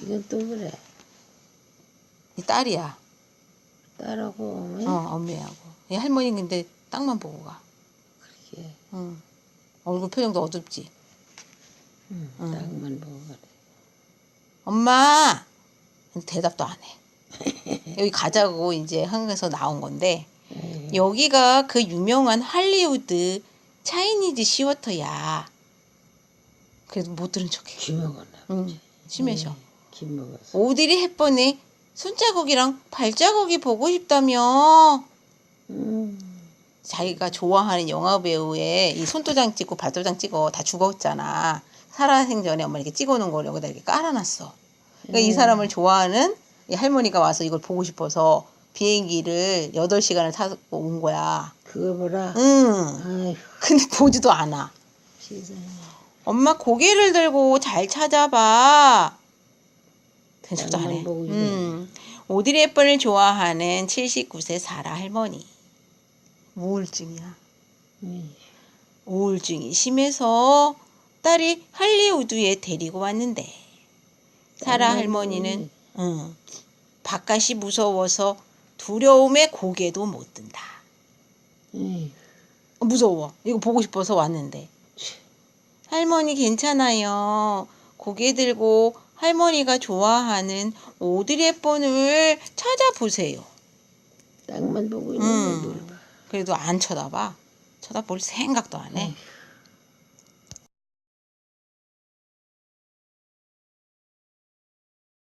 이건 또 그래. 이 딸이야. 딸하고 응? 어, 엄매하고. 이 할머니 근데 땅만 보고 가. 그렇게 응. 얼굴 표정도 어둡지. 응, 응. 땅만 보고 그래. 엄마! 대답도 안 해. 여기 가자고 이제 한국에서 나온 건데, 에이, 여기가 그 유명한 할리우드 차이니즈 시어터야. 그래도 못 들은 척해. 김 먹었나? 응, 심해셔. 김 먹었어. 오드리 헵번의 손자국이랑 발자국이 보고 싶다며. 음, 자기가 좋아하는 영화 배우의 이 손도장 찍고 발도장 찍어 다 죽었잖아. 살아생전에 엄마 이렇게 찍어놓은 걸 여기다 이렇게 깔아놨어. 그러니까 이 음. 사람을 좋아하는 이 할머니가 와서 이걸 보고 싶어서 비행기를 8시간을 타고 온 거야. 그거 보라. 응. 아이고, 근데 보지도 않아. 세상에. 엄마 고개를 들고 잘 찾아봐. 대척도 안 해. 양말 보고 있네. 음. 오드리 헵번을 좋아하는 79세 사라 할머니. 우울증이야. 우울증이 심해서 딸이 할리우드에 데리고 왔는데 사라 할머니는 응, 바깥이 무서워서 두려움에 고개도 못 든다. 어, 무서워. 이거 보고 싶어서 왔는데. 할머니 괜찮아요. 고개 들고 할머니가 좋아하는 오드리 헵번을 찾아보세요. 땅만 보고 있는 음. 봐. 그래도 안 쳐다봐. 쳐다볼 생각도 안 해. 에이,